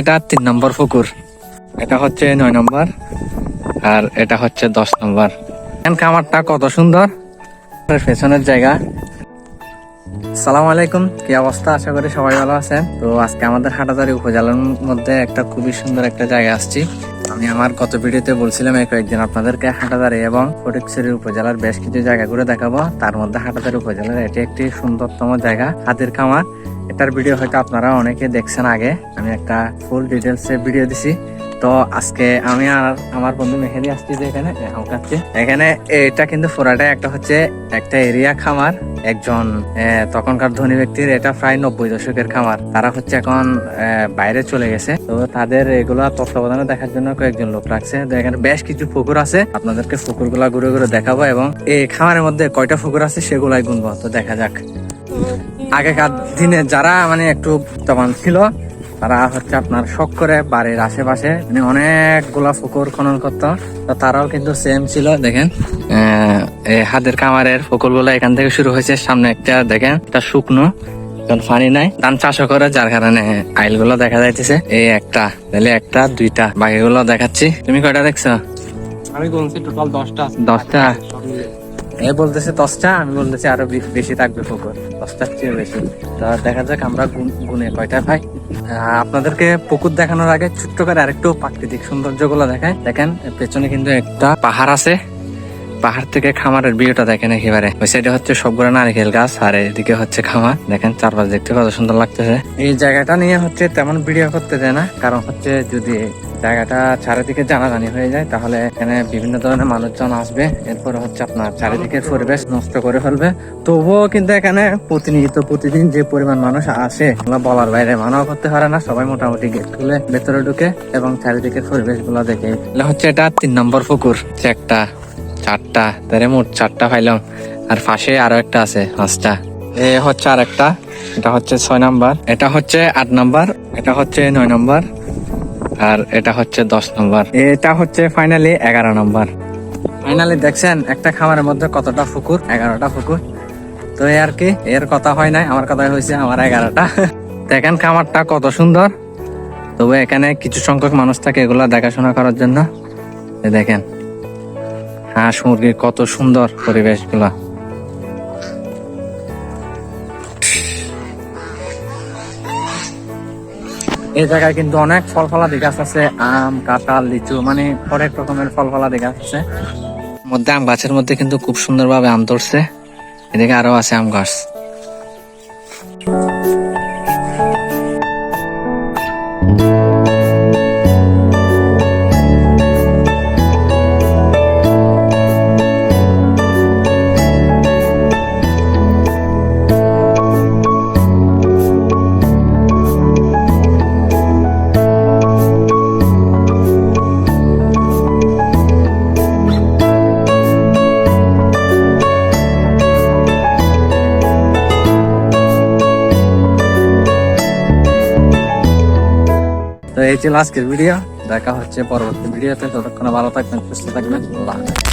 এটা তিন নম্বর পুকুর। এটা হচ্ছে নয় নম্বর আর এটা হচ্ছে দশ নম্বর। এখান খামারটা কত সুন্দর। পেছনের জায়গা। সালাম আলাইকুম কি অবস্থা? আশা করি সবাই ভালো আছেন। তো আজকে আমাদের হাটাজারি উপজেলার মধ্যে একটা খুবই সুন্দর একটা জায়গা আসছি। আমি আমার গত ভিডিওতে বলছিলাম এই কয়েকদিন আপনাদেরকে হাটাজারি এবং ফটিকছড়ি উপজেলার বেশ কিছু জায়গা ঘুরে দেখাবো। তার মধ্যে হাটাজারি উপজেলার এটি একটি সুন্দরতম জায়গা, হাতির খামার। এটার ভিডিও হয়তো আপনারা অনেকে দেখছেন আগে। আমি একটা ফুল ডিটেলস এ ভিডিও দিছি। তো আজকে আমি আর আমার বন্ধু মেহেদি আসছি যে এখানে হালকাচ্ছে এখানে এটা কিন্তু পুরাটাই একটা হচ্ছে একটা এরিয়া খামার, একজন তখনকার ধনী ব্যক্তির এটা প্রায় নব্বই দশকের খামার। তারা হচ্ছে এখন বাইরে চলে গেছে। তো তাদের এগুলা তত্ত্বাবধানে দেখার জন্য কয়েকজন লোক রাখছে। তো এখানে বেশ কিছু পুকুর আছে। আপনাদেরকে পুকুরগুলা ঘুরে ঘুরে দেখাবো এবং এই খামারের মধ্যে কয়টা পুকুর আছে সেগুলাই গুনবো। তো দেখা যাক। আগেকার দিনে যারা মানে একটু তখন ছিল তারা হচ্ছে আপনার শখ করে বাড়ির আশেপাশে মানে অনেকগুলা পুকুর খনন করতো। তো তারাও কিন্তু সেম ছিল দেখেন। হাতের কামারের পুকুরগুলো এখান থেকে শুরু হয়েছে সামনে একটা দেখেন একটা শুকনো কারণ পানি নাই। ধান চাষও করে যার কারণে আইলগুলো দেখা যাইতেছে। এই একটা তাহলে একটা দুইটা বাকিগুলো দেখাচ্ছি। তুমি কয়টা দেখছ? আমি বলছি টোটাল দশটা দশটা? এ বলতেছে, দশটা? আমি বলতেছি, আরও বেশি থাকবে পুকুর। দশটার চেয়ে বেশি। তো দেখা যাক, আমরা গুন- কয়টা ভাই আপনাদেরকে পুকুর দেখানোর আগে ছোট্ট করে আরেকটু প্রাকৃতিক সৌন্দর্যগুলো দেখায় দেখেন পেছনে কিন্তু একটা পাহাড় আছে। পাহাড় থেকে খামারের ভিউটা দেখেন একেবারে। ওই সাইডে হচ্ছে সবগুলো নারিকেল গাছ, আর এদিকে হচ্ছে খামার। দেখেন চারপাশ দেখতে কত সুন্দর লাগতেছে। এই জায়গাটা নিয়ে হচ্ছে তেমন ভিডিও করতে দেয় না, কারণ হচ্ছে যদি জায়গাটা চারিদিকে জানাজানি হয়ে যায়, তাহলে এখানে বিভিন্ন ধরনের মানুষজন আসবে। এরপরে হচ্ছে আপনার চারিদিকের পরিবেশ নষ্ট করে ফেলবে। তবুও কিন্তু এখানে প্রতিনিয়ত প্রতিদিন যে পরিমাণ মানুষ আসে বলার বাইরে মানাও করতে পারে না। সবাই মোটামুটি গেট খুলে ভেতরে ঢুকে এবং চারিদিকের পরিবেশগুলো দেখে হচ্ছে এটা তিন নম্বর পুকুর একটা চারটা। তাহলে মোট চারটা পাইলাম। আর পাশে আরও একটা আছে, পাঁচটা। এ হচ্ছে আর একটা এটা হচ্ছে ছয় নাম্বার। এটা হচ্ছে আট নাম্বার। এটা হচ্ছে নয় নাম্বার। আর এটা হচ্ছে দশ নম্বর। এটা হচ্ছে ফাইনালি এগারো নম্বর। ফাইনালি দেখছেন, একটা খামারের মধ্যে কতটা পুকুর এগারোটা পুকুর তো এই আর কি, এর কথা হয় নাই। আমার কথাই হয়েছে, আমার এগারোটা। দেখেন খামারটা কত সুন্দর। তবে এখানে কিছু সংখ্যক মানুষ থাকে এগুলা দেখাশোনা করার জন্য। দেখেন। হাঁস মুরগির কত সুন্দর পরিবেশগুলা এই জায়গায় কিন্তু অনেক ফল ফলাদি গাছ আছে, আম, কাঁঠাল, লিচু মানে অনেক রকমের ফল ফলাদি গাছ আছে। মধ্যে আম গাছের মধ্যে কিন্তু খুব সুন্দরভাবে আম ধরছে। এদিকে আরও আছে আম গাছ। এই ছিল আজকের ভিডিও দেখা হচ্ছে পরবর্তী ভিডিওতে ততক্ষণ ভালো থাকবেন, সুস্থ থাকবেন। আল্লাহ হাফেজ।